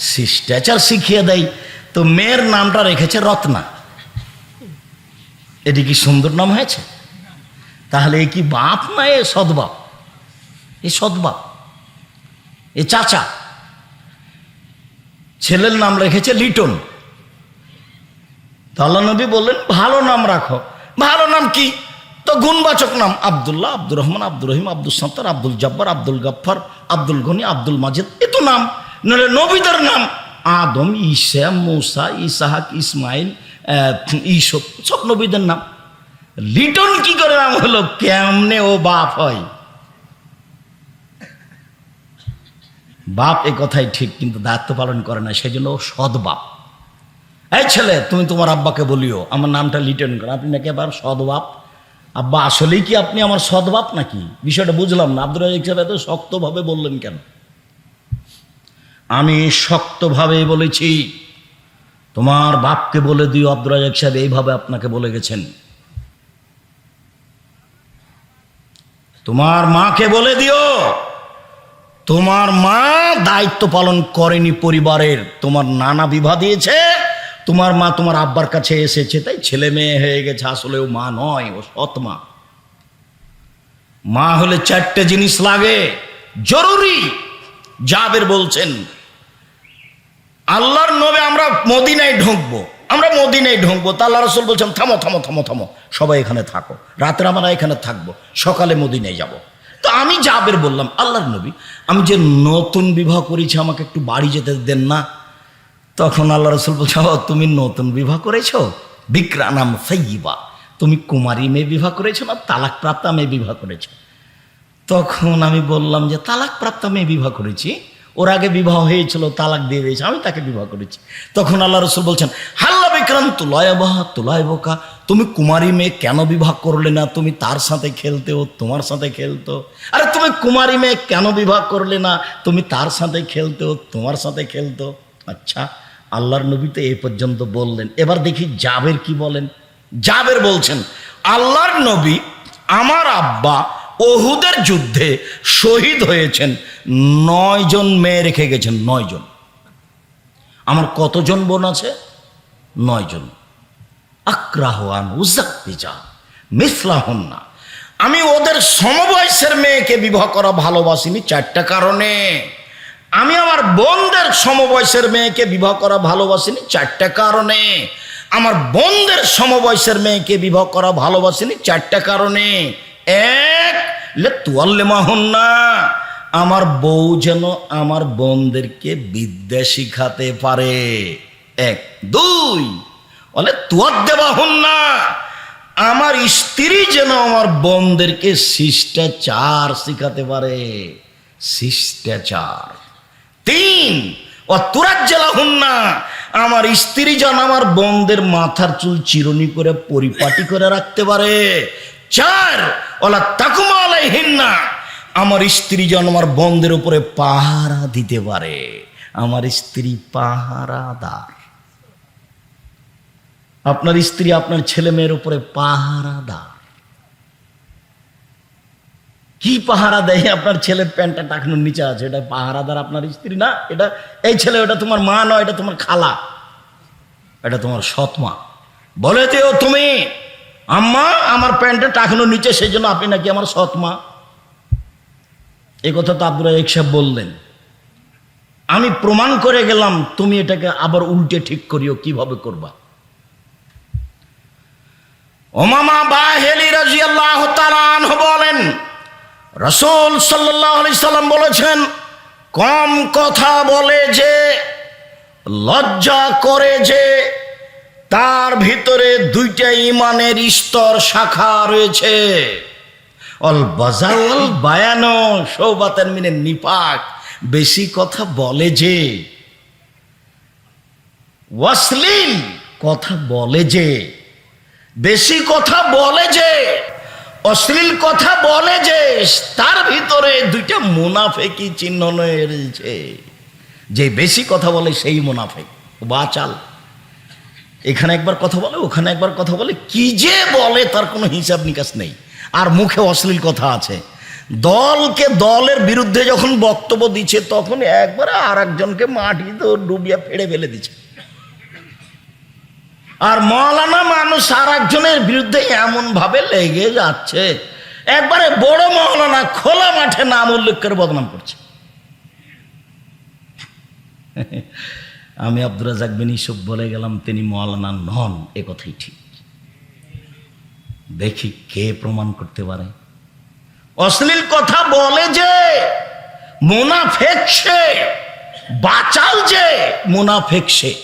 শিষ্টাচার শিখিয়ে দেয়। তো মেয়ের নামটা রেখেছে রত্না। এটি কি সুন্দর নাম হয়েছে? তাহলে এ কি বাপ না এ সদবাপ? এ সদবাপ। এ চাচা। ছেলের নাম রেখেছে লিটন। আল্লাহ নবী বললেন, ভালো নাম রাখো। ভালো নাম কি? তো গুণবাচক নাম আব্দুল্লাহ, আব্দুর রহমান, আব্দুর রহিম আব্দুল সত্তার, আব্দুল জব্বার, আব্দুল গফ্ফার, আব্দুল গনি, আব্দুল মাজিদ। এ তো নাম। নাহলে নবীদের নাম আদম ঈসা মৌসা ইসাহাক ইসমাইল ঈসব সব নবীদের নাম লিটন কি করে নাম হলো? কেমনে ও বাপ হয়? বাপ এ কথাই ঠিক, কিন্তু দায়িত্ব পালন করে না সেই জন্য ও সৎ বাপ। এই ছেলে, তুমি তোমার আব্বাকে বলিও, আমার নামটা লিটন করো। আপনি নাকি আবার সদবাপ আব্বা, আসলেই কি আপনি আমার সদবাপ নাকি? বিষয়টা বুঝলাম না। আব্দুল রাজাক সাহেব এত শক্তভাবে বললেন কেন? আমি শক্তভাবে বলেছি, তোমার বাপকে বলে দিও আব্দুল সাহেব এইভাবে আপনাকে বলে গেছেন। তোমার মাকে বলে দিও, তোমার মা দায়িত্ব পালন করেনি পরিবারের, তোমার নানা বিবাহ দিয়েছে, তোমার মা তোমার আব্বার কাছে এসেছে, তাই ছেলে মেয়ে হয়ে গেছে, আসলে ও মা নয়, ও সৎ মা হলে চারটে জিনিস লাগে, জরুরি, জাবের বলছেন আল্লাহর নবে আমরা মদিনায় ঢুকবো। আমরা মদিনায় ঢুকবো। তা আল্লাহ রসুল বলছেন থামো থামো থামো থামো। সবাই এখানে থাকো। রাতের আমরা এখানে থাকব। সকালে মদিনায় যাব। তো আমি যাবের বললাম আল্লাহর নবী আমি যে নতুন বিবাহ করেছি আমাকে একটু বাড়ি যেতে দেন না? তখন আল্লাহ রসুল বলছে "ও, তুমি নতুন বিবাহ করেছ? বিক্রানাম সৈবা তুমি কুমারী মেয়ে বিবাহ করেছ না তালাক প্রাপ্তা মেয়ে বিবাহ করেছ? তখন আমি বললাম যে তালাক প্রাপ্তা মেয়ে বিবাহ করেছি? ওর আগে বিবাহ হয়েছিল, তালাক দিয়ে দিয়েছে, আমি তাকে বিবাহ করেছি। তখন আল্লাহ রসুল বলছেন, হাল্লা বিক্রাম তুলয় বাহা তুলয় বোকা তুমি কুমারী মেয়ে কেন বিবাহ করলে না? তুমি তার সাথে খেলতে ও তোমার সাথে খেলতো? আরে তুমি কুমারী মেয়ে কেন বিবাহ করলে না? তুমি তার সাথে খেলতে ও তোমার সাথে খেলতো? আচ্ছা আল্লাহর নবী তো এ পর্যন্ত বললেন। এবার দেখি জাবের কি বলেন। জাবের বলছেন, আল্লাহর নবী আমার আব্বা ওহুদের যুদ্ধে শহীদ হয়েছেন নয় জন মেয়ে রেখে গেছেন, নয় জন। আমার কতজন বোন আছে? নয় জন। মিসলাহন না আমি ওদের সমবয়সের মেয়েকে বিবাহ করা ভালোবাসিনি চারটা কারণে। আমি আমার বোনদের সমবয়সের মেয়েকে বিবাহ করা ভালোবাসিনি চারটা কারণে। আমার বোনদের সমবয়সের মেয়েকে বিবাহ করা ভালোবাসিনি চারটা কারণে। এক না আমার বউ যেন আমার বোনদেরকে বিদ্যা শিখাতে পারে। এক, দুই বলে তুয়ার দেওয়া হন না আমার স্ত্রী যেন আমার বোনদেরকে শিষ্টাচার শিখাতে পারে। শিষ্টাচার। তিন ও তুরাজ জেলা হন না আমার স্ত্রী যেন আমার বোনদের মাথার চুল চিরুনি করে পরিপাটি করে রাখতে পারে। চার ওলা তাকুমা আলাইহিন না আমার স্ত্রী যেন আমার বন্ধের উপরে পাহারা দিতে পারে। আমার স্ত্রী পাহারাদার। আপনার স্ত্রী আপনার ছেলে মেয়ের উপরে পাহারাদার। কি পাহারা দেয়? আপনার ছেলের প্যান্টটা টাকানোর নিচে আছে। এটা পাহারাদার আপনার স্ত্রী না? এটা এই ছেলে, ওটা তোমার মা নয়, এটা তোমার খালা। এটা তোমার সৎ মা। বলে দিও তুমি। আম্মা, আমার প্যান্টটা টাকানোর নিচে সেই জন্য আপনি নাকি আমার সৎ মা। এই কথা তো আব্দুল সাহেব বললেন। আমি প্রমাণ করে গেলাম, তুমি এটাকে আবার উল্টে ঠিক করিও, কীভাবে করবা? ওমামা বাহেলি রাজিয়াল্লাহ তালানহ বলেন, রসুল সাল্লাহ সাল্লাম বলেছেন, কম কথা বলে যে, লজ্জা করে যে তার ভিতরে দুইটা ইমানের স্তর শাখা রয়েছে। অল বাজাওয়াল বায়ানো সৌবাতের মিনে নিপাক বেশি কথা বলে যে, ওয়াসলিন কথা বলে যে, বেশি কথা বলে যে, অশ্লীল কথা বলে যে, তার ভিতরে দুইটা মুনাফেকি চিহ্ন রয়েছে। যে বেশি কথা বলে সেই মুনাফেক। বাচাল। এখানে একবার কথা বলে, ওখানে একবার কথা বলে, কি যে বলে তার কোনো হিসাব নিকাশ নেই। আর মুখে অশ্লীল কথা আছে। দলকে দলের বিরুদ্ধে যখন বক্তব্য দিচ্ছে, তখন একবারে আর একজনকে মাটি তো ডুবিয়া ফেড়ে ফেলে দিচ্ছে। আর মৌলানা মানুষ আর একজনের বিরুদ্ধে এমন ভাবে লেগে যাচ্ছে। একবারে বড় মৌলানা খোলা মাঠে নাম উল্লেখ করে বদনাম করছে। আমি আব্দুর রাজাক ইসুফ বলে গেলাম, তিনি মৌলানা নন, এ কথাই ঠিক। দেখি কে প্রমাণ করতে পারে। অশ্লীল কথা বলে যে, মুনাফেক সে, বাঁচাল যে, মুনাফেক সে।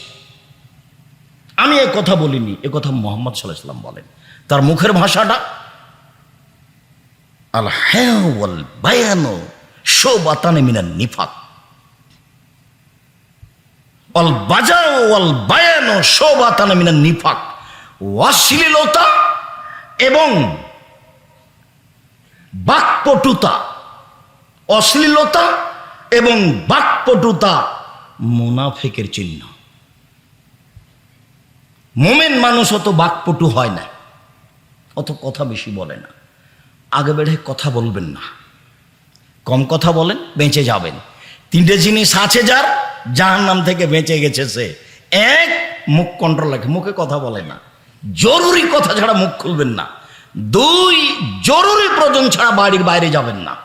আমি এ কথা বলিনি, এ কথা মোহাম্মদ সাল্লাম বলেন। তার মুখের ভাষাটা, আল হ্যাঁ বায়ানো শো বাতানে মিনার নিফাক। অল বাজাও অল বায়ানো শো বাতানে মিনার নিফাক। অশ্লীলতা এবং বাকপটুতা। অশ্লীলতা এবং বাকপটুতা মুনাফেকের চিহ্ন। মোমেন মানুষ অত বাকপটু হয় না, অত কথা বেশি বলে না। আগে বেড়ে কথা বলবেন না। কম কথা বলেন, বেঁচে যাবেন। তিনটে জিনিস আছে যার যার নাম থেকে বেঁচে গেছে সে। এক, মুখ কন্ট্রোল রাখে। মুখে কথা বলে না। জরুরি কথা ছাড়া মুখ খুলবেন না। দুই, জরুরি প্রয়োজন ছাড়া বাড়ির বাইরে যাবেন না।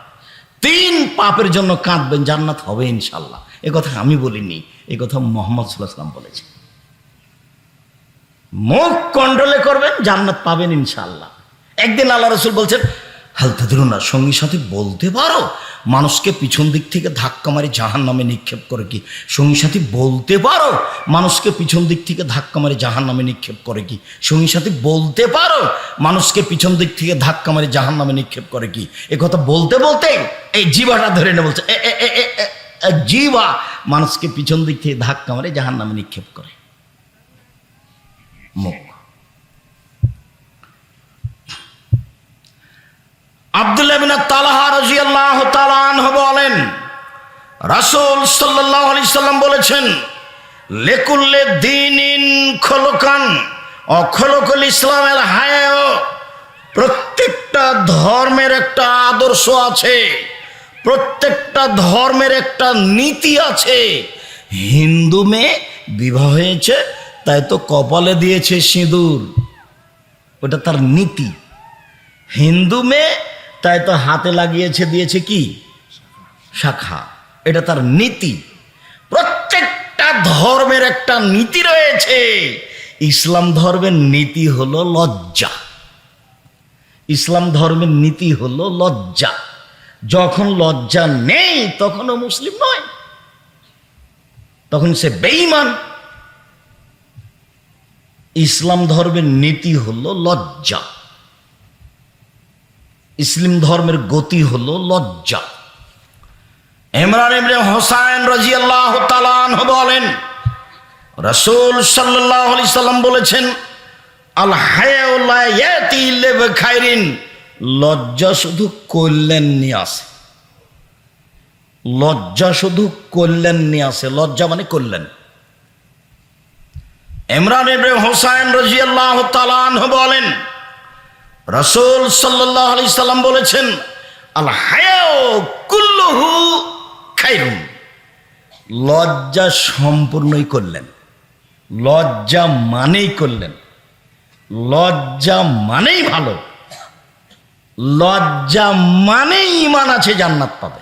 তিন, পাপের জন্য কাঁদবেন। জান্নাত হবে ইনশাল্লাহ। এ কথা আমি বলিনি। এ কথা মোহাম্মদ সাল্লাহাম বলেছে মুখ কন্ট্রোলে করবেন, জান্নাত পাবেন ইনশাল্লাহ। একদিন আল্লাহ রসুল বলছেন হালতে দিল না সঙ্গী সাথে বলতে পারো? মানুষকে পিছন দিক থেকে ধাক্কা মারি জাহান নামে নিক্ষেপ করে কি? সঙ্গী সাথী বলতে পারো? মানুষকে পিছন দিক থেকে ধাক্কা মারি জাহান নামে নিক্ষেপ করে কি? সঙ্গী সাথী বলতে পারো? মানুষকে পিছন দিক থেকে ধাক্কা মারি জাহান নামে নিক্ষেপ করে কি? এ কথা বলতে বলতে এই জিবাটা ধরে নে বলছে জিবা মানুষকে পিছন দিক থেকে ধাক্কা মারি জাহান নামে নিক্ষেপ করে। মুখ তালাহ বলেন বলেছেন, লেকুল্লে অখলকুল ইসলামের প্রত্যেকটা ধর্মের একটা আদর্শ আছে, প্রত্যেকটা ধর্মের একটা নীতি আছে। হিন্দু মেয়ে বিবাহ হয়েছে, তাই তো কপালে দিয়েছে সিঁদুর। ওটা তার নীতি। হিন্দু মেয়ে তাই তো হাতে লাগিয়েছে, দিয়েছে কি? শাখা। এটা তার নীতি। প্রত্যেকটা ধর্মের একটা নীতি রয়েছে। ইসলাম ধর্মের নীতি হলো লজ্জা। ইসলাম ধর্মের নীতি হলো লজ্জা। যখন লজ্জা নেই, তখনও মুসলিম নয়। তখন সে বেঈমান। ইসলাম ধর্মের নীতি হলো লজ্জা। ইসলিম ধর্মের গতি হলো লজ্জা। ইমরান ইবনে হোসাইন রাজিয়াল্লাহু তাআলা আনহু বলেন, রাসূল সাল্লাল্লাহু আলাইহি সাল্লাম বলেছেন, আল ইল্লা লজ্জা শুধু কল্যাণ নিয়ে আসে। লজ্জা শুধু কল্যাণ নিয়ে আসে। লজ্জা মানে কল্যাণ। ইমরান ইবনে হোসাইন রাজিয়াল্লাহু তাআলা আনহু বলেন রসুল সাল্লাম বলেছেন লজ্জা সম্পূর্ণই করলেন। লজ্জা মানেই করলেন। লজ্জা মানেই ভালো। লজ্জা মানেই ইমান আছে, জান্নাত পাবে।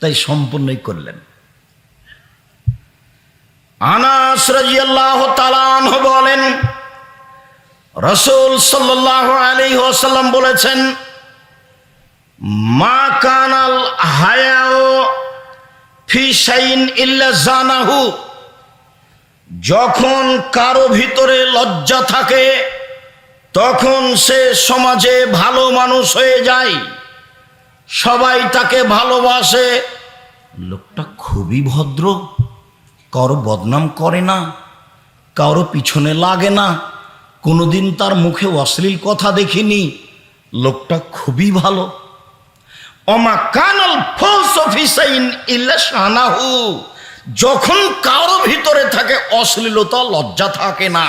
তাই সম্পূর্ণই করলেন। আনাস রাজিয়াল্লাহ তালান বলেন রসুল সাল্লাহ আলী ওসাল্লাম বলেছেন, মা কানাল হায়াও ফিসাইন ইল্লা যখন কারও ভিতরে লজ্জা থাকে, তখন সে সমাজে ভালো মানুষ হয়ে যায়। সবাই তাকে ভালোবাসে। লোকটা খুবই ভদ্র, কারও বদনাম করে না, কারও পিছনে লাগে না। কোনোদিন তার মুখে অশ্লীল কথা দেখিনি। লোকটা খুবই ভালো। অমা কানাল শানাহু যখন কারও ভিতরে থাকে অশ্লীলতা, লজ্জা থাকে না।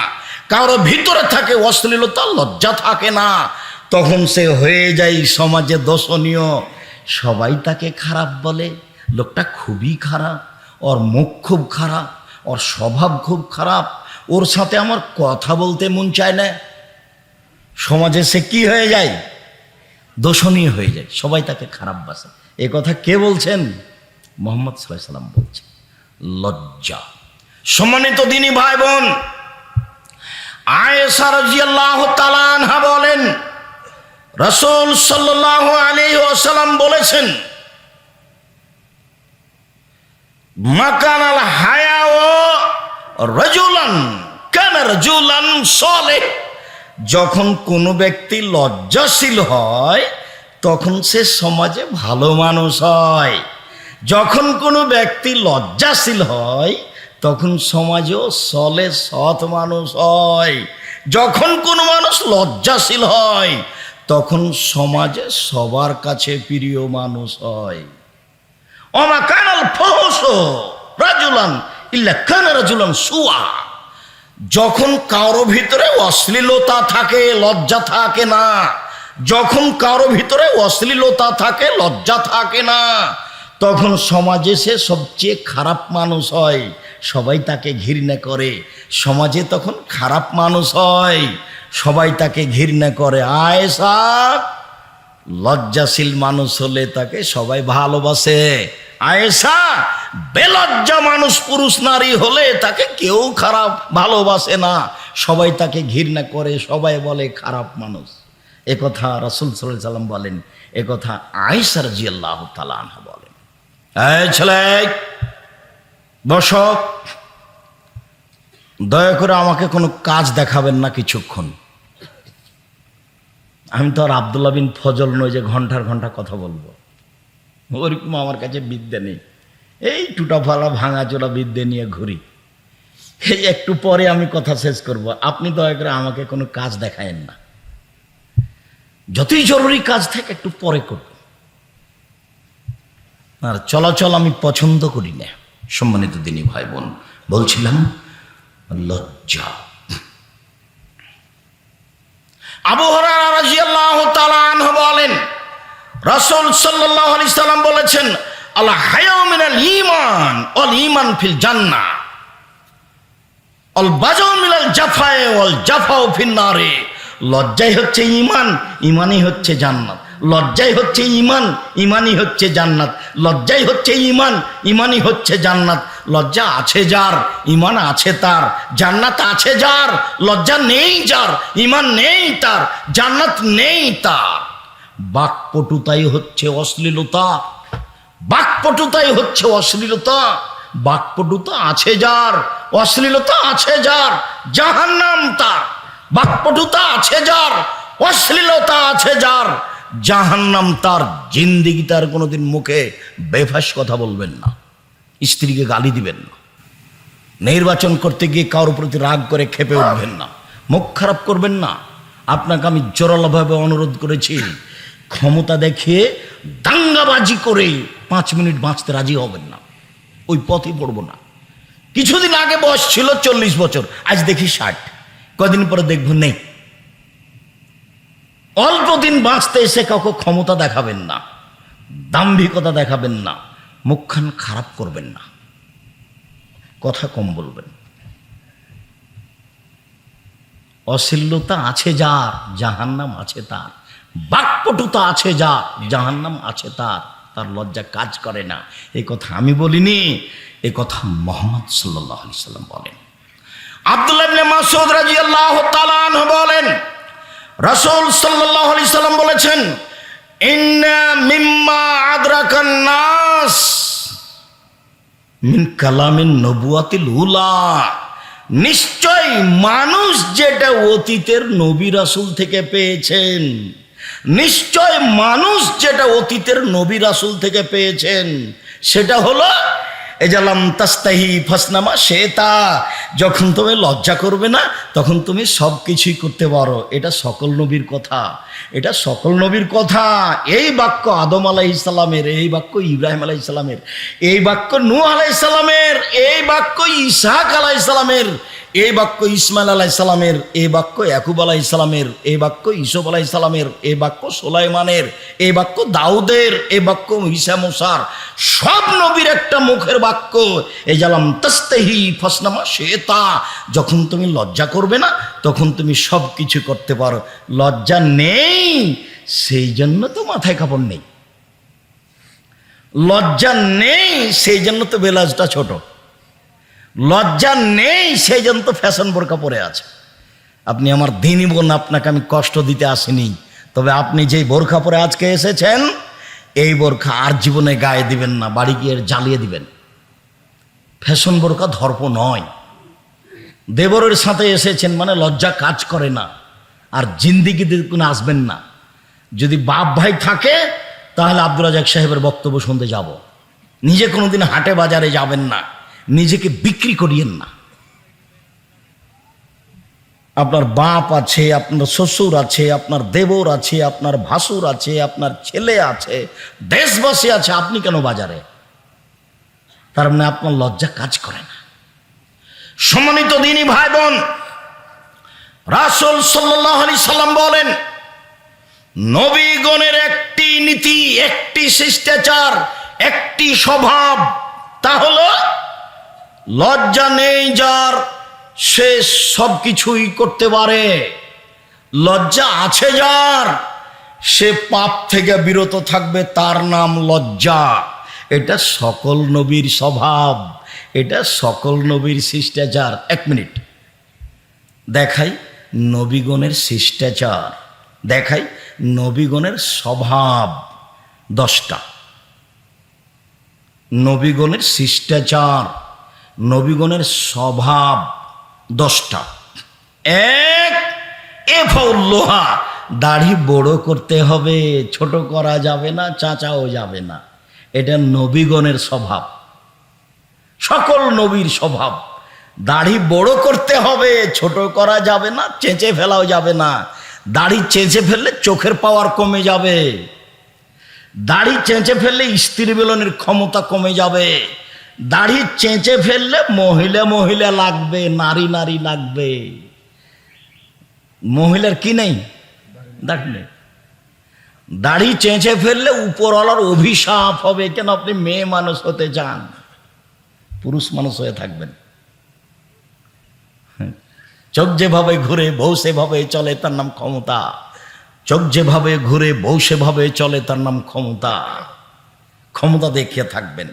কারও ভিতরে থাকে অশ্লীলতা, লজ্জা থাকে না। তখন সে হয়ে যায় সমাজে দর্শনীয়। সবাই তাকে খারাপ বলে। লোকটা খুবই খারাপ। ওর মুখ খুব খারাপ। ওর স্বভাব খুব খারাপ। ওর সাথে আমার কথা বলতে মন চায় না। সমাজে সে কি হয়ে যায়? দোষণীয় হয়ে যায়। সবাই তাকে খারাপ বাসে। এ কথা কে বলছেন? মোহাম্মদ সাল্লাহ সাল্লাম বলছেন, লজ্জা। সম্মানিত দিনী ভাই বোন আয়েশা রাজিয়াল্লাহ তালানহা বলেন, রসুল সাল্লাহ আলী ওসালাম বলেছেন মাকানাল হায়া রজুলান, কেন রজুলান সলে? যখন কোনো ব্যক্তি লজ্জাশীল হয়, তখন সে সমাজে ভালো মানুষ হয়। যখন কোনো ব্যক্তি লজ্জাশীল হয়, তখন সমাজেও সলে সৎ মানুষ হয়। যখন কোনো মানুষ লজ্জাশীল হয়, তখন সমাজে সবার কাছে প্রিয় মানুষ হয়। অমা কানাল ফহস রাজুলান সুয়া। যখন কারও ভিতরে অশ্লীলতা থাকে, লজ্জা থাকে না। যখন কারও ভিতরে অশ্লীলতা থাকে, লজ্জা থাকে না। তখন সমাজে সে সবচেয়ে খারাপ মানুষ হয়, সবাই তাকে ঘৃণা করে। সমাজে তখন খারাপ মানুষ হয়, সবাই তাকে ঘৃণা করে। আয়েশা লজ্জাশীল মানুষ হলে তাকে সবাই ভালোবাসে। আয়েশা, বেলজ্জা মানুষ, পুরুষ, নারী হলে তাকে কেউ খারাপ ভালোবাসে না। সবাই তাকে ঘৃণা করে, সবাই বলে খারাপ মানুষ। একথা কথা রাসুল সাল্লাহ সাল্লাম বলেন একথা কথা আয়েশার জি আল্লাহ বলেন। ছেলে, বস। দয়া করে আমাকে কোনো কাজ দেখাবেন না কিছুক্ষণ। আমি তো আর আবদুল্লা বিন ফজল নই যে ঘণ্টার ঘণ্টা কথা বলব। ওরকম আমার কাছে বিদ্যে নেই। এই টুটা ফালা ভাঙা চোরা বিদ্যে নিয়ে ঘুরি। এই একটু পরে আমি কথা শেষ করব। আপনি দয়া করে আমাকে কোনো কাজ দেখায়েন না। যতই জরুরি কাজ থাকে একটু পরে করব। আর চলাচল আমি পছন্দ করি না, সম্মানিত দিনী ভাই বোন। বলছিলাম, লজ্জা। বলেন, রাসূল বলেছেন, আল হায়াউ মিনাল ঈমান অল ঈমান ফিল জান্নাহ অল জাফায়ে নারে। লজ্জাই হচ্ছে ইমান ইমানই হচ্ছে জান্নাত। লজ্জাই হচ্ছে ইমান ইমানই হচ্ছে জান্নাত। লজ্জাই হচ্ছে ইমান ইমানই হচ্ছে জান্নাত। লজ্জা আছে যার ইমান আছে তার, জান্নাত আছে যার, লজ্জা নেই যার ইমান নেই তার, জান্নাত নেই তার। বাকপটুতাই হচ্ছে অশ্লীলতা, বাকপটুতাই হচ্ছে অশ্লীলতা, বাকপটুতা আছে যার, অশ্লীলতা আছে যার, জাহান্নাম তার। বাকপটুতা আছে যার, অশ্লীলতা আছে যার, জাহান্নাম তার। জিন্দিগি তার কোনোদিন মুখে বেফাস কথা বলবেন না। স্ত্রীকে গালি দিবেন না। নির্বাচন করতে গিয়ে কারোর প্রতি রাগ করে খেপে উঠবেন না। মুখ খারাপ করবেন না। আপনাকে আমি জোরালোভাবে অনুরোধ করেছি, ক্ষমতা দেখিয়ে দাঙ্গাবাজি করে পাঁচ মিনিট বাঁচতে রাজি হবেন না। ওই পথে পড়ব না। কিছুদিন আগে বয়স ছিল চল্লিশ বছর, আজ দেখি ষাট। কদিন পরে দেখব নেই। অল্প দিন বাঁচতে এসে কাউকে ক্ষমতা দেখাবেন না। দাম্ভিকতা দেখাবেন না। মুখখান খারাপ করবেন না। কথা কম বলবেন। অশ্লীলতা আছে যার, জাহান্নাম আছে তার। বাকপটুতা আছে যার, জাহান্নাম আছে তার। তার লজ্জা কাজ করে না। এই কথা আমি বলিনি, এ কথা মোহাম্মদ সাল্লাহ আলি সাল্লাম বলেন। আব্দুল্লাহ ইবনে মাসউদ রাদিয়াল্লাহু তাআলা আনহু বলেন, রাসূল সাল্লাল্লাহু আলাইহি সাল্লাম বলেছেন, ইন্না মিম্মা আদরাকান মিন কালামিন নবুয়াতিল উলা নিশ্চয় মানুষ যেটা অতীতের নবী রাসুল থেকে পেয়েছেন। নিশ্চয় মানুষ যেটা অতীতের নবী রাসুল থেকে পেয়েছেন, সেটা হলো এজালাম তাস্তাহি ফাসনামা, সে তা যখন তুমি লজ্জা করবে না, তখন তুমি সব কিছুই করতে পারো। এটা সকল নবীর কথা। এটা সকল নবীর কথা। এই বাক্য আদম আলাহ ইসলামের এই বাক্য ইব্রাহিম আলাই ইসলামের এই বাক্য নু ইসলামের এই বাক্য ইসাহাক আলাহ ইসলামের এই বাক্য ইসমাইল আলাহ ইসলামের এই বাক্য ইয়াকুব আলাহ ইসলামের এই বাক্য ইসব আলাহ ইসলামের এই বাক্য সোলাইমানের, এই বাক্য দাউদের, এই বাক্য ঈসা মুসার, সব নবীর একটা মুখের বাক্য। এই জালাম তস্তেহি ফসনামা শেতা, যখন তুমি লজ্জা করবে না, তখন তুমি সব কিছু করতে পারো। লজ্জা নেই, সেই জন্য তো মাথায় কাপড় নেই। লজ্জা নেই, সেই জন্য তো বেলাজটা ছোট। লজ্জা নেই, সেই জন্য তো ফ্যাশন বোরকা পরে আছে। আপনি আমার দিনই বোন, আপনাকে আমি কষ্ট দিতে আসিনি। তবে আপনি যেই বোরখা পরে আজকে এসেছেন, এই বোরখা আর জীবনে গায়ে দিবেন না, বাড়ি গিয়ে জ্বালিয়ে দিবেন। ফ্যাশন বোরখা ধর্প নয়। দেবরের সাথে এসেছেন মানে লজ্জা কাজ করে না, আর জিন্দিগিতে কোনো আসবেন না। যদি বাপ ভাই থাকে, তাহলে আব্দুল রাজাক সাহেবের বক্তব্য শুনতে যাব। নিজে কোনোদিন হাটে বাজারে যাবেন না। নিজেকে বিক্রি করিয়েন না। আপনার বাপ আছে, আপনার শ্বশুর আছে, আপনার দেবর আছে, আপনার ভাসুর আছে, আপনার ছেলে আছে, দেশবাসী আছে, আপনি কেন বাজারে? তার মানে আপনার লজ্জা কাজ করে না। সম্মানিত দিনই ভাই বোন রাসুল সাল্লাহ আলি সাল্লাম বলেন, নবীগণের একটি নীতি, একটি শিষ্টাচার, একটি স্বভাব, তা হলো লজ্জা নেই যার, সে সব কিছুই করতে পারে। লজ্জা আছে যার, সে পাপ থেকে বিরত থাকবে, তার নাম লজ্জা। এটা সকল নবীর স্বভাব, এটা সকল নবীর শিষ্টাচার। এক মিনিট। দেখাই নবীগণের শিষ্টাচার। দেখাই নবীগণের স্বভাব। দশটা। নবীগণের শিষ্টাচার। নবীগণের স্বভাব দশটা। এক, এ লোহা, দাড়ি বড় করতে হবে, ছোট করা যাবে না, চাচাও যাবে না। এটা নবীগণের স্বভাব। সকল নবীর স্বভাব। দাড়ি বড় করতে হবে, ছোট করা যাবে না, চেঁচে ফেলাও যাবে না। দাড়ি চেঁচে ফেললে চোখের পাওয়ার কমে যাবে। দাড়ি চেঁচে ফেললে স্ত্রী বেলনের ক্ষমতা কমে যাবে। দাড়ি চেঁচে ফেললে মহিলা মহিলা লাগবে, নারী নারী লাগবে। মহিলার কি নেই? দেখ নেই দাড়ি চেঁচে ফেললে উপরওয়ালার অভিশাপ হবে, কেন আপনি মেয়ে মানুষ হতে চান? পুরুষ মানুষ হয়ে থাকবেন। চোখ যেভাবে ঘুরে বউ সেভাবে চলে, তার নাম ক্ষমতা। চোখ যেভাবে ঘুরে বউ সেভাবে চলে, তার নাম ক্ষমতা। ক্ষমতা দেখিয়ে থাকবেন।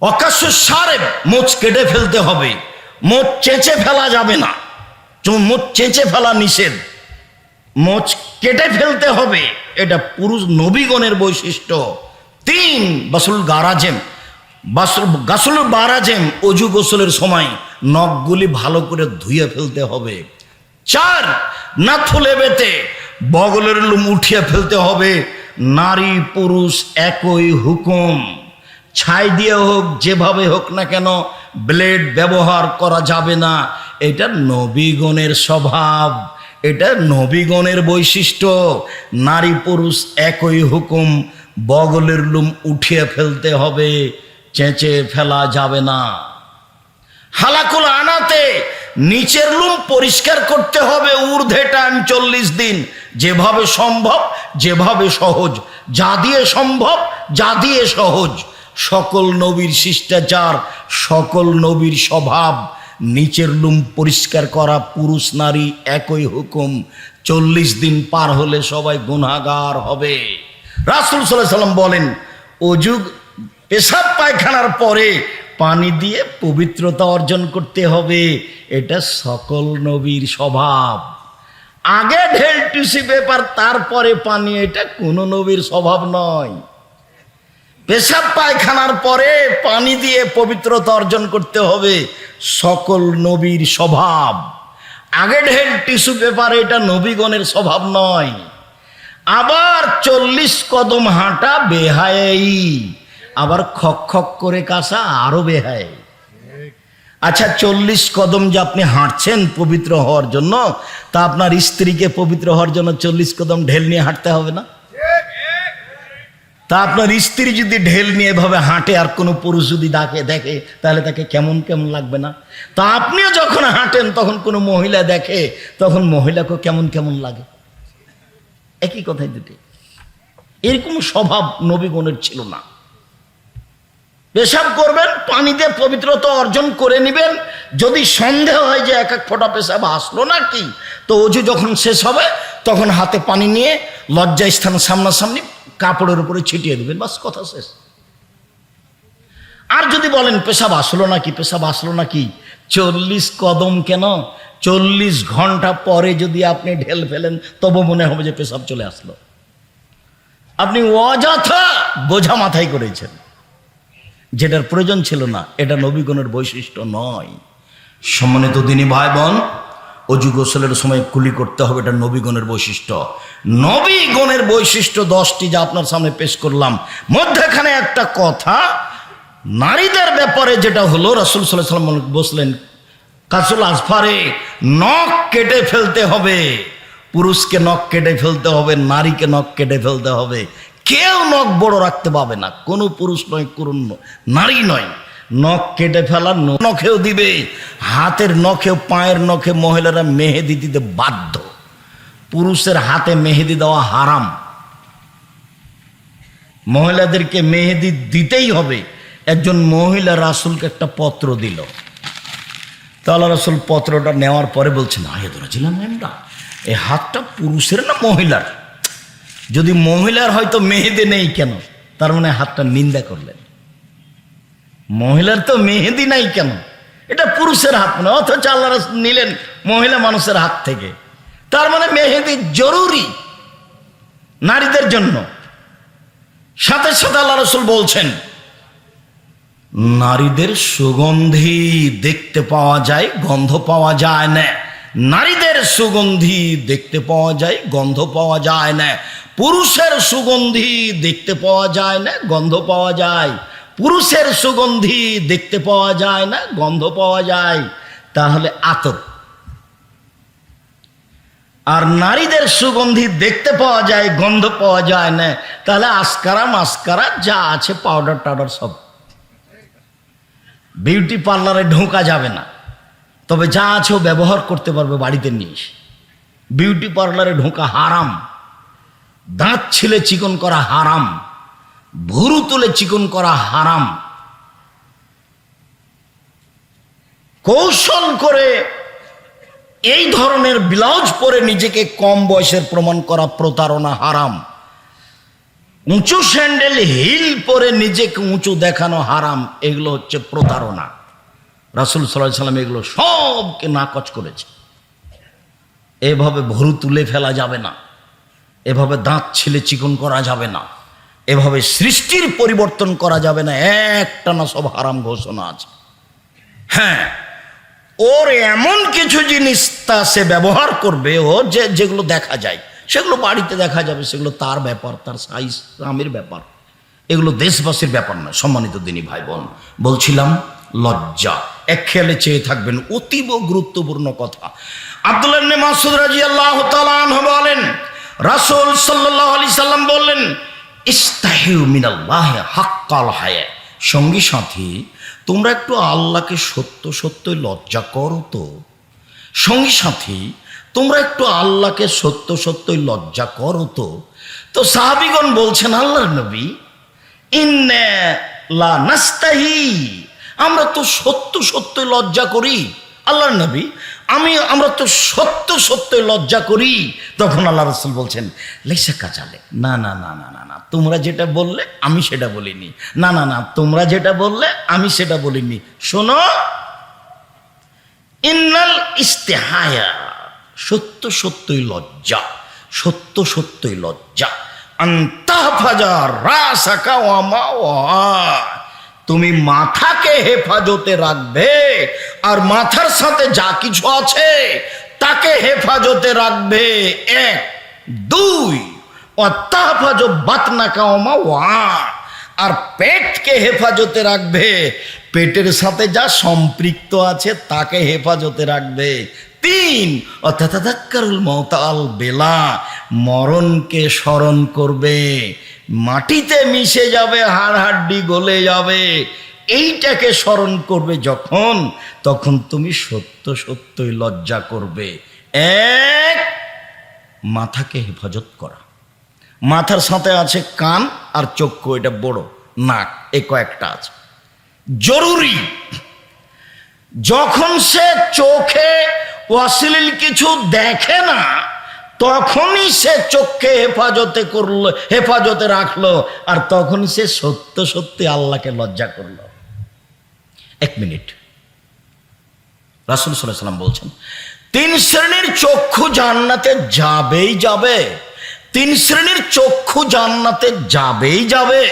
অকাশ্য সারে মোচ কেটে ফেলতে হবে। মোচ চেঁচে ফেলা যাবে না। মোচ চেঁচে ফেলা নিষেধ। মোচ কেটে ফেলতে হবে। এটা পুরুষ নবীগণের বৈশিষ্ট্য। তিন, বাসুল গারাজেম। বাসুল, গাসুল বারাজেম অজু গোসলের সময় নখগুলি ভালো করে ধুয়ে ফেলতে হবে। চার, না থুলে বেতে বগলের লুম উঠিয়ে ফেলতে হবে। নারী পুরুষ একই হুকুম। ছাই দিয়ে হোক, যেভাবে হোক না কেন ব্লেড ব্যবহার করা যাবে না। এটা নবীগণের স্বভাব, এটা নবীগণের বৈশিষ্ট্য। নারী পুরুষ একই হুকুম, বগলের লুম উঠিয়ে ফেলতে হবে, চেঁচে ফেলা যাবে না। হালাকুল আনাতে নিচের লুম পরিষ্কার করতে হবে ঊর্ধ্বে টাইম চল্লিশ দিন। যেভাবে সম্ভব, যেভাবে সহজ। যা দিয়ে সম্ভব, যা দিয়ে সহজ। সকল নবীর শিষ্টাচার, সকল নবীর স্বভাব, নিচের লুম পরিষ্কার করা পুরুষ নারী একই হুকুম, চল্লিশ দিন পার হলে সবাই গুণাগার হবে। রাসুল সাল্লাম বলেন অযুগ পেশাব পায়খানার পরে পানি দিয়ে পবিত্রতা অর্জন করতে হবে, এটা সকল নবীর স্বভাব। আগে ঢেল টুসি পেপার তারপরে পানি, এটা কোনো নবীর স্বভাব নয়। পেশাব পায়খানার পরে পানি দিয়ে পবিত্রতা অর্জন করতে হবে। সকল নবীর স্বভাব। আগে ঢেল টিস্যু পেপার এটা নবীগণের স্বভাব নয়। আবার চল্লিশ কদম হাঁটা বেহাই আবার খক খক করে কাশা আরও বেহায়। আচ্ছা চল্লিশ কদম যে আপনি হাঁটছেন পবিত্র হওয়ার জন্য, তা আপনার স্ত্রীকে পবিত্র হওয়ার জন্য চল্লিশ কদম ঢেল নিয়ে হাঁটতে হবে না? তা আপনার স্ত্রী যদি ঢেল নিয়ে এভাবে হাঁটে আর কোনো পুরুষ যদি ডাকে, দেখে, তাহলে তাকে কেমন কেমন লাগবে না? তা আপনিও যখন হাঁটেন, তখন কোনো মহিলা দেখে, তখন মহিলাকে কেমন কেমন লাগে? একই কথাই দুটি। এরকম স্বভাব নবীগণের ছিল না। পেশাব করবেন, পানিতে পবিত্রতা অর্জন করে নেবেন। যদি সন্দেহ হয় যে এক এক ফোঁটা পেশাব আসলো না কি তো অজু যখন শেষ হবে, তখন হাতে পানি নিয়ে লজ্জা স্থান সামনাসামনি কাপড়ের উপরে ছিটিয়ে দেবেন, বাস কথা শেষ। আর যদি বলেন, পেশাব আসলো নাকি? পেশাব আসলো নাকি? চল্লিশ কদম কেন? চল্লিশ ঘণ্টা পরে যদি আপনি ঢেল ফেলেন, তবু মনে হবে যে পেশাব চলে আসলো। আপনি অযথা বোঝা মাথায় করেছেন। যেটার প্রয়োজন ছিল না, এটা নবীগণের বৈশিষ্ট্য নয়। সম্মানিত দিনী ভাই বোন অজু গোসলের সময় কুলি করতে হবে, এটা নবীগণের বৈশিষ্ট্য। নবীগণের বৈশিষ্ট্য দশটি যা আপনার সামনে পেশ করলাম। মধ্যেখানে একটা কথা, নারীদের ব্যাপারে যেটা হলো, রাসুল সাল্লাহ সাল্লাম বসলেন কাসুল আসফারে, নখ কেটে ফেলতে হবে। পুরুষকে নখ কেটে ফেলতে হবে, নারীকে নখ কেটে ফেলতে হবে। কেউ নখ বড় রাখতে পাবে না। কোনো পুরুষ নয় করুন নারী নয়। নখ কেটে ফেলার নখেও দিবে, হাতের নখেও, পায়ের নখে মহিলারা মেহেদি দিতে বাধ্য। পুরুষের হাতে মেহেদি দেওয়া হারাম। মহিলাদেরকে মেহেদি দিতেই হবে। একজন মহিলা রাসুলকে একটা পত্র দিল। তাহলে রাসুল পত্রটা নেওয়ার পরে বলছেন ম্যামটা এই হাতটা পুরুষের না মহিলার? যদি মহিলার হয়তো মেহেদি নেই কেন? তার মানে হাতটা নিন্দা করলেন। মহিলার তো মেহেদি নাই কেন? এটা পুরুষের হাত না অথচ আল্লাহ রাসূল নিলেন মহিলা মানুষের হাত থেকে। তার মানে মেহেদি জরুরি নারীদের জন্য। সাথে সাথে আল্লাহ রসুল বলছেন, নারীদের সুগন্ধি দেখতে পাওয়া যায়, গন্ধ পাওয়া যায় না। নারীদের সুগন্ধি দেখতে পাওয়া যায়, গন্ধ পাওয়া যায় না। পুরুষের সুগন্ধি দেখতে পাওয়া যায় না, গন্ধ পাওয়া যায়। পুরুষের সুগন্ধি দেখতে পাওয়া যায় না, গন্ধ পাওয়া যায়, তাহলে আতর। আর নারীদের সুগন্ধি দেখতে পাওয়া যায়, গন্ধ পাওয়া যায় না, তাহলে আসকারা মাস্কারা যা আছে পাউডার টাউডার সব। বিউটি পার্লারে ঢোকা যাবে না। তবে যা আছে ও ব্যবহার করতে পারবে বাড়িতে নিয়ে বিউটি পার্লারে ঢোকা হারাম। দাঁত ছিলে চিকন করা হারাম। ভুরু তুলে চিকন করা হারাম। কৌশল করে এই ধরনের ব্লাউজ পরে নিজেকে কম বয়সের প্রমাণ করা প্রতারণা হারাম। উঁচু স্যান্ডেল, হিল পরে নিজেকে উঁচু দেখানো হারাম, এগুলো হচ্ছে প্রতারণা। রাসুল সাল্লাহ সাল্লাম এগুলো সবকে নাকচ করেছে। এভাবে ভরু তুলে ফেলা যাবে না। এভাবে দাঁত ছিলে চিকন করা যাবে না। এভাবে সৃষ্টির পরিবর্তন করা যাবে না। একটা না সব হারাম ঘোষণা আছে। হ্যাঁ ওর এমন কিছু জিনিস তা সে ব্যবহার করবে, ও যে, যেগুলো দেখা যায়। সেগুলো বাড়িতে দেখা যাবে, সেগুলো তার ব্যাপার, তার সাইজ আমের ব্যাপার। এগুলো দেশবাসীর ব্যাপার নয়, সম্মানিত দিনী ভাই বোন বলছিলাম, লজ্জা। এক খেয়ালে চেয়ে থাকবেন, অতীব গুরুত্বপূর্ণ কথা। আব্দুল্লাহ মাসুদ তাআলা আনহু বলেন, রাসূল সাল্লাল্লাহু আলাইহি সাল্লাম বললেন ইস্তাহিউ হাক্কাল হায়া সঙ্গী সাথী, তোমরা একটু আল্লাহকে সত্য সত্যই লজ্জা করো তো। সঙ্গী সাথী, তোমরা একটু আল্লাহকে সত্য সত্যই লজ্জা করো তো। তো সাহাবিগণ বলছেন আল্লাহ নবী লা নাস্তাহি, আমরা তো সত্য সত্যই লজ্জা করি। আল্লাহর নবী আমি, আমরা তো সত্য সত্য লজ্জা করি। তখন আল্লাহ রসুল বলছেন লেসা কাচালে না না না না না না, তোমরা যেটা বললে আমি সেটা বলিনি। না না না, তোমরা যেটা বললে আমি সেটা বলিনি। শোনো, ইন্নাল ইস্তেহায়া। সত্য সত্যই লজ্জা, সত্য সত্যই লজ্জা। তুমি মাথাকে হেফাজতে রাখবে আর মাথার সাথে যা কিছু আছে, তাকে হেফাজতে রাখবে এক, দুই অত্যাহাজ বাতনা কাওমা ওয়া আর পেটকে হেফাজতে রাখবে, পেটের সাথে যা সম্পৃক্ত আছে, তাকে হেফাজতে রাখবে। তিন অর্থাৎকারুল মতাল বেলা, মরণকে স্মরণ করবে। মাটিতে মিশে যাবে, হাড় হাড্ডি গলে যাবে। এইটাকে স্মরণ করবে যখন, তখন তুমি সত্য সত্যই লজ্জা করবে। এক, মাথাকে হেফাজত করা। মাথার সাথে আছে কান আর চক্ষু, এটা বড়। নাক, এ কয়েকটা আছে। জরুরি, যখন সে চোখে অশ্লীল কিছু দেখে না, তখনই সে চোখকে হেফাজতে করল, হেফাজতে রাখল, আর তখনই সে সত্য সত্যি আল্লাহকে লজ্জা করল। এক মিনিট। রাসুল সাল্লাম বলছেন, তিন শ্রেণির চক্ষু জান্নাতে যাবেই যাবে। তিন শ্রেণির চক্ষু জান্নাতে যাবেই যাবে।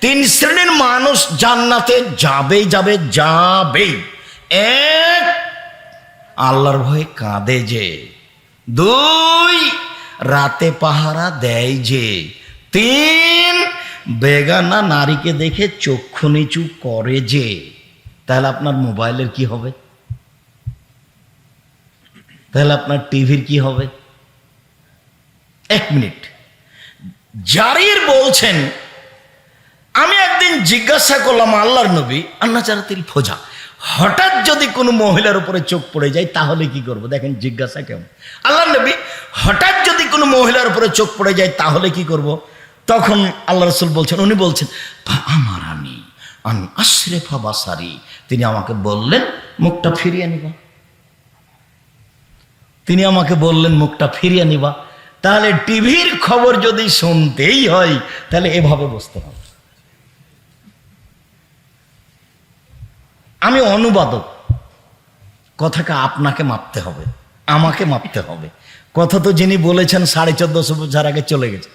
তিন শ্রেণির মানুষ জান্নাতে যাবেই যাবে, যাবেই। এক, আল্লাহর ভয়ে কাঁদে যে। দুই, রাতে পাহারা দেয় যে। তিন, বেগানা নারীকে দেখে চক্ষু নিচু করে যে। তাহলে আপনার মোবাইলের কি হবে? তাহলে আপনার টিভির কি হবে? এক মিনিট। জারির বলছেন, আমি একদিন জিজ্ঞাসা করলাম, আল্লাহর নবী, আন্না ফোজা, হঠাৎ যদি কোনো মহিলার উপরে চোখ পড়ে যায়, তাহলে কি করব? দেখেন জিজ্ঞাসা কেমন। আল্লাহ নবী, হঠাৎ যদি কোনো মহিলার উপরে চোখ পড়ে যায়, তাহলে কি করব? তখন আল্লাহ রসুল বলছেন, উনি বলছেন আমার আমি আমি আশরেফা বাসারি, তিনি আমাকে বললেন, মুখটা ফিরিয়ে নিবা। তিনি আমাকে বললেন, মুখটা ফিরিয়ে নিবা। তাহলে টিভির খবর যদি শুনতেই হয়, তাহলে এভাবে বসতে হবে। আমি অনুবাদক। কথাকে আপনাকে মাপতে হবে, আমাকে মাপতে হবে। কথা তো যিনি বলেছেন, সাড়ে চোদ্দশো বছর আগে চলে গেছে।